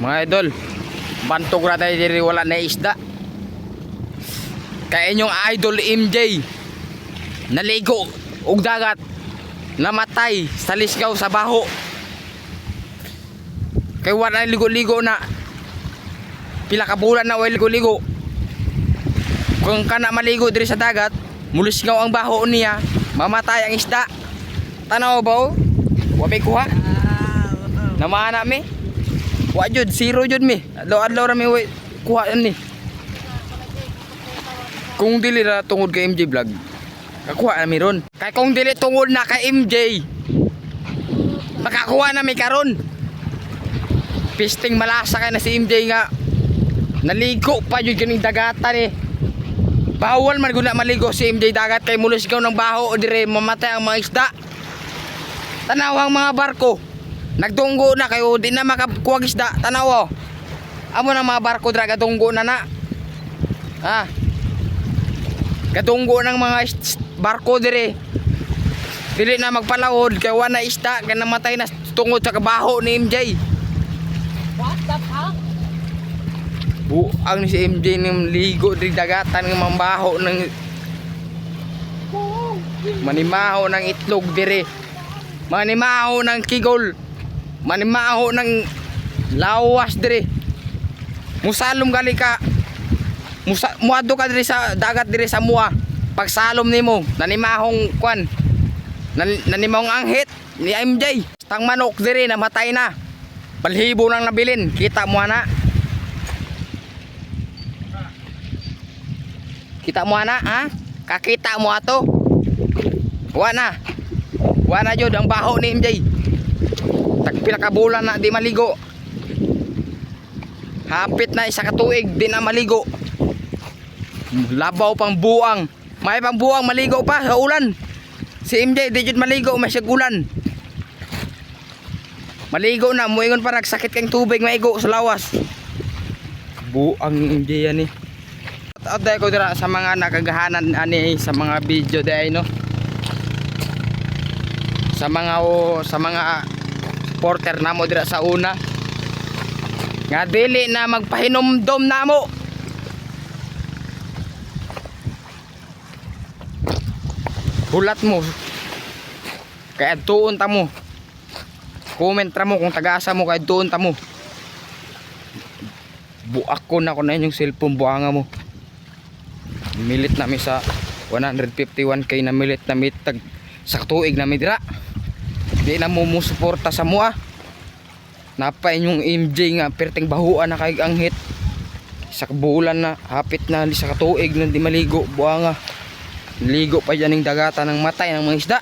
Mga idol, bantog na tayo diri wala na isda. Kaya inyong idol MJ, naligo og dagat, namatay sa lisgaw sa baho. Kay wala ligo-ligo na. Pila ka bulan na wala ligo-ligo. Kung ka na maligo diri sa dagat, mulisgaw ang baho niya, mamatay ang isda. Tanaw ba? oh? Wa may kuha. Namana mi. Wa jud zero jud mi. Adlaw-adlaw ra mi wa kuha ni. Kung dili ra tungod kay MJ vlog, kakuha na mi ron. Kay kung dili tungod na kay MJ, makakuha na mi karon. Pisting malasa kay na si MJ nga naligo pa jud kining dagatan eh. Bawal man gud na maligo si MJ dagat kay mulusgaw ng baho dire mamatay ang mga isda. Tanaw ang mga barko. Nagdunggo na kayo, di na makakuha isda. Tanaw oh. Amo na mga barko dra gadunggo na na. Ha. Gadunggo ng mga barko dire. Dili na magpalawod kay wala isda kay namatay na tungod sa kabaho ni MJ. What the fuck? Buang ni si MJ ng ligo di dagatan ng mambaho ng manimaho ng itlog dire. Manimaho ng kigol. Manimaho ng lawas dire. Musalom gali ka. Musa muadto ka dire sa dagat dire sa mua. Pagsalom nimo, nanimahong kwan. Nan, nanimahong anghit ni MJ. Tang manok dire namatay na. Balhibo nang nabilin. Kita mo na. Kita mo ana, ha? Kakita mo ato. Wa na. Wa na jud ang baho ni MJ. Tagpila ka bulan na di maligo. Hapit na isa ka tuig di na maligo. Labaw pang buang. May pang buang maligo pa sa ulan. Si MJ di jud maligo may siya ulan. Maligo na, muingon pa nagsakit kang tubig maigo sa lawas. Buang MJ yan eh. At ko dira sa mga nakagahanan ani sa mga video dahil no. Sa mga o sa mga supporter namo dira sa una. Nga dili na magpahinomdom namo. Hulat mo. Kaya tuon ta mo. Comment mo kung tagaasa mo kaya tuon ta mo. Buak ko na ko na yung cellphone buanga mo milit na mi sa 151k na milit na mi tag sa tuig na mi dira di na mo mo suporta sa mua napa inyong MJ nga perting bahuan na kay ang hit. Sa bulan na hapit na sa katuig na di maligo buanga ligo pa dyan ng dagata ng matay ng mga isda